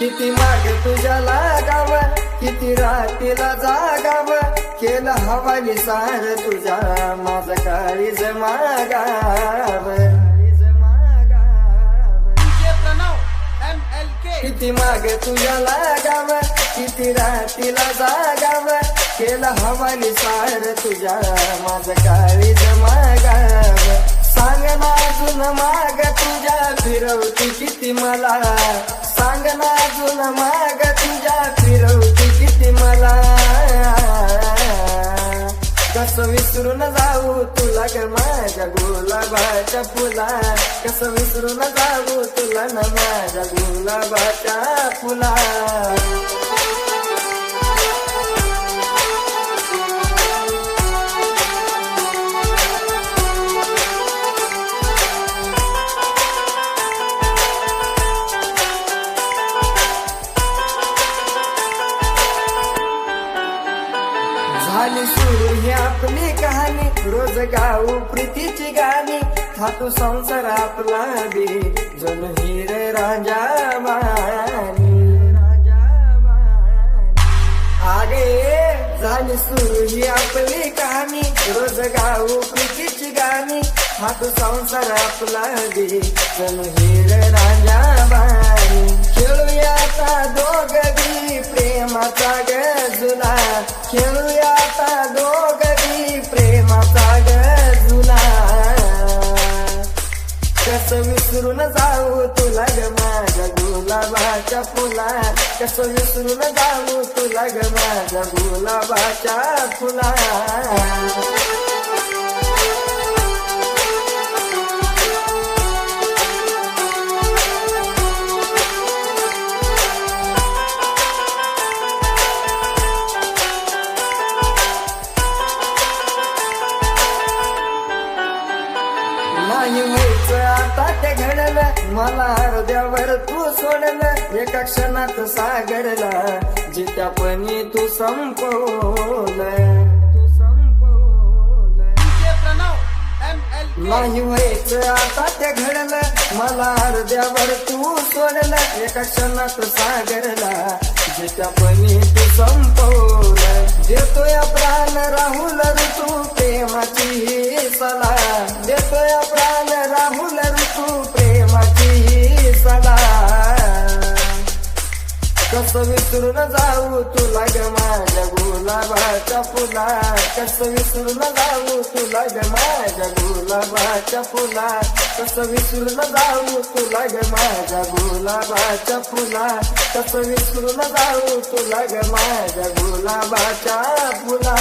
किती माग तुझ्या लागाव किती रात्रीला जागाव केलं हवाली सार तुझ्या माझ काळीज मागाव. DJ Pranav M L K किती माग तुझ्या लागाव किती रात्रीला जागाव केलं हवाली सार तुझ्या माझ काळीज मागाव. सांग ना अजून माग तुझ्या फिरवती किती मला. सांग ना माग तुझ्या फिरवती किती मला. कसं विसरून जाऊ तुला ग माझ्या गुलाबाच्या फुला कसं विसरून जाऊ तुला न माझ्या गुलाबाच्या फुला. झाली सुरू ही आपली कहाणी. रोज गाऊ प्रीतीची गाणी. खातो संसार आपला बी. जण हिर राजा मानी. आगे झाली सुरू ही आपली कहाणी. रोज गाऊ प्रीतीची गाणी. थातू संसार आपला दे जण हिर खेळूया आता दोघ बी प्रेमाचा गजुला. कसं विसरून जाऊ तुला ग माझ्या गुलाबाच्या फुला कसं विसरून जाऊ तुला ग माझ्या गुलाबाच्या फुला मला हृदयावर तू सोडलं एका क्षणात सागरला. जित्यापणी तू संपवलं. तू संपवलं. नाही व्हायचं आता ते घडलं. मला हृदयावर तू सोडलं एका क्षणात सागरला. जित्यापणी तू संपवलं. देतोय प्राण राहुल ऋतू प्रेमाची सला कसं विसरून जाऊ तुला ग माझ्या गुलाबाच्या फुला कसं विसरून जाऊ तुला ग माझ्या गुलाबाच्या फुला कसं विसरून जाऊ तुला ग माझ्या गुलाबाच्या फुला कसं विसरून जाऊ तुला ग माझ्या गुलाबाच्या फुला